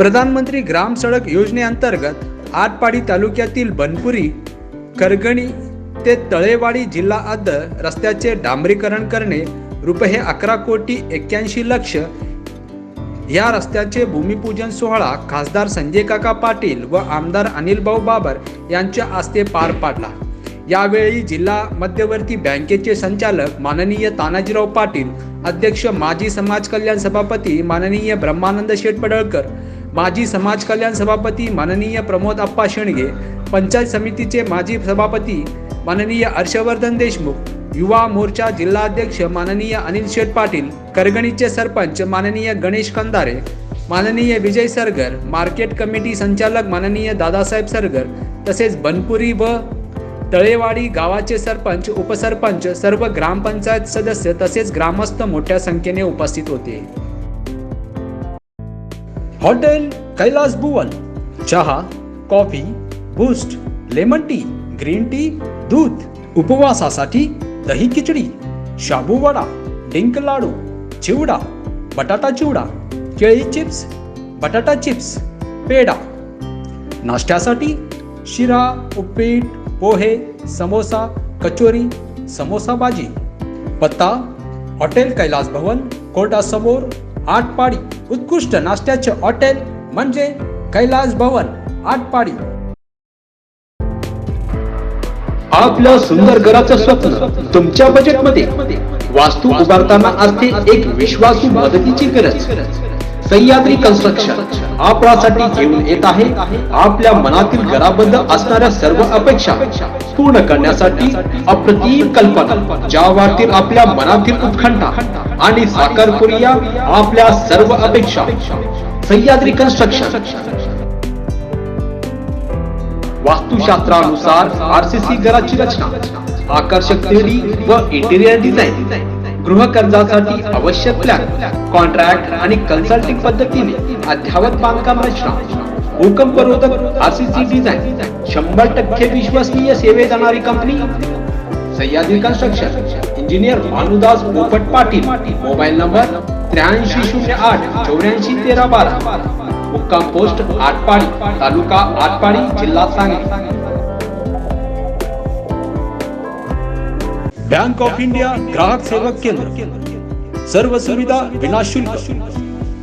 प्रधानमंत्री ग्राम सडक योजनेअंतर्गत आटपाडी तालुक्यातील बनपुरी करगणी ते तळेवाडी जिल्हा अद्द रस्त्याचे डांबरीकरण करणे रुपये अकरा कोटी एक्क्याऐंशी लक्ष या रस्त्याचे भूमिपूजन सोहळा खासदार संजय काका पाटील व आमदार अनिल भाऊ बाबर यांच्या हस्ते पार पाडला. यावेळी जिल्हा मध्यवर्ती बँकेचे संचालक माननीय तानाजीराव पाटील अध्यक्ष माजी समाज कल्याण सभापती माननीय ब्रह्मानंद शेटपडळकर माजी समाज कल्याण सभापती माननीय प्रमोद अप्पा शेणगे पंचायत समितीचे माजी सभापती माननीय हर्षवर्धन देशमुख युवा मोर्चा जिल्हाध्यक्ष माननीय अनिल शेठ पाटील करगणीचे सरपंच माननीय गणेश कंदारे माननीय विजय सरगर मार्केट कमिटी संचालक माननीय दादासाहेब सरगर तसेच बनपुरी व तळेवाडी गावाचे सरपंच उपसरपंच सर्व ग्रामपंचायत सदस्य तसेच ग्रामस्थ मोठ्या संख्येने उपस्थित होते. हॉटेल कैलास बुवन चहा coffee boost lemon tea green tea दूध उपवासासाठी दही खिचडी शाबू वडा डिंक लाडू चिवडा बटाटा चिवडा केळी चिप्स बटाटा चिप्स पेढा नाश्त्यासाठी शिरा उपीट पोहे समोसा कचोरी समोसा भाजी पत्ता हॉटेल कैलास भवन कोर्टासमोर आटपाडी उत्कृष्ट नाश्त्याचे हॉटेल म्हणजे कैलास भवन आटपाडी. आपल्या सुंदर घराचं स्वप्न तुमच्या बजेटमध्ये वास्तू उभारताना असते एक विश्वासू मदतीची गरज. सह्याद्री कन्स्ट्रक्शन आपणासाठी घेऊन येत आहे आपल्या मनातील घराबद्दल असणाऱ्या सर्व अपेक्षा पूर्ण करण्यासाठी अप्रतिम कल्पना. ज्या वाढतील आपल्या मनातील उत्खंठा आणि साकार करूया आपल्या सर्व अपेक्षा. सह्याद्री कन्स्ट्रक्शन वास्तुशास्त्रानुसार आरसीसी घराची रचना आकर्षक थेरी व इंटेरियर डिझाईन गृह कर्जासाठी आवश्यक प्लॅन कॉन्ट्रॅक्ट आणि कन्सल्टिंग पद्धतीने अध्यावत बांधकाम रचना. भूकंपरोधक आरसीसी डिझाईन शंभर टक्के विश्वसनीय सेवे देणारी company Sahyadri construction engineer Bhanudas Popat Patil mobile number त्र्याऐंशी शून्य आठ, चौऱ्याऐंशी तेरा बारा. मुक्काम पोस्ट आटपाडी, तालुका आटपाडी जिला सांगली. बँक ऑफ़ इंडिया ग्राहक सेवक केंद्र. सर्व सुविधा विनाशुल्क.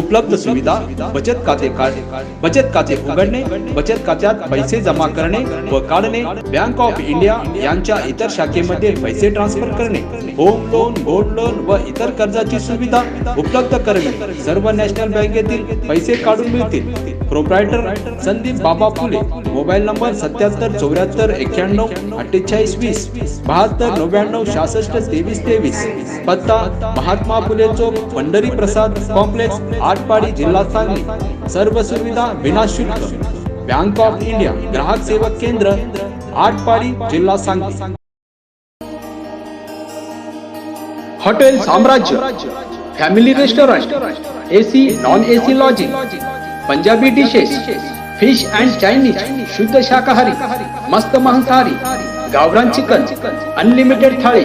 उपलब्ध सुविधा बचत खाते कार्ड बचत खाते उघडणे बचत खात्यात पैसे जमा करणे व काढणे बँक ऑफ इंडिया यांच्या इतर शाखेमध्ये पैसे ट्रान्सफर करणे होम लोन गोल्ड लोन व इतर कर्जाची सुविधा उपलब्ध करणे. सर्व नॅशनल बँकेतील पैसे काढून मिळतील. प्रोप्रायटर संदीप बाबा फुले मोबाईल नंबर सत्याहत्तर चौऱ्याहत्तर एक्क्याण्णव अठ्ठेचाळीस वीस बहात्तर नव्याण्णव सहासष्ट तेवीस तेवीस. पत्ता महात्मा फुले चौक पंढरी प्रसाद कॉम्प्लेक्स आटपाडी जिल्हा सांगली. सर्व सुविधा विनाशुल्क. बँक ऑफ इंडिया ग्राहक सेवा केंद्र आटपाडी जिल्हा Sangli. Hotel Samrajya family restaurant AC non AC lodging Punjabi dishes fish and Chinese शुद्ध शाकाहारी मस्त मांसाहारी गावरान चिकन अनलिमिटेड थाळी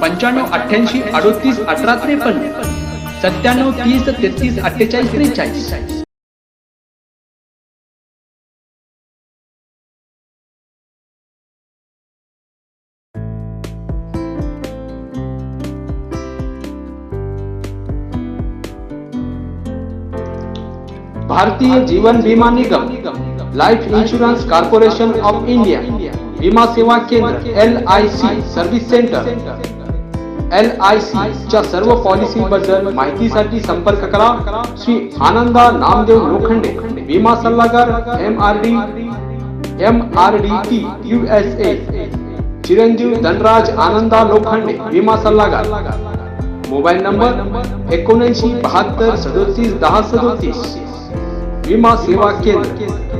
पंच्याण्णव अठ्ठ्याऐंशी अडोतीस अठरा त्रेपन्न, सत्त्याण्णव तीस तेहतीस अठ्ठेचाळीस त्रेचाळीस. Bharatiya Jeevan Bima Nigam, life insurance corporation of India, बीमा सेवा केंद्र L I C service centre. L I C च्या सर्व पॉलिसी बद्दल माहितीसाठी संपर्क करा. श्री आनंदा नामदेव लोखंडे विमा सल्लागार M R D M R D T U S A Chiranjeev Dhanraj Ananda Lokhande विमा सल्लागार. मोबाईल नंबर एकोणऐंशी बहात्तर सदोतीस दहा सदोतीस. विमा सेवा केंद्र.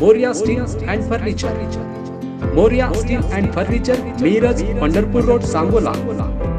Moria Steel and Furniture. Moria Steel and Furniture, Miraj, Pandharpur Road, Sangola.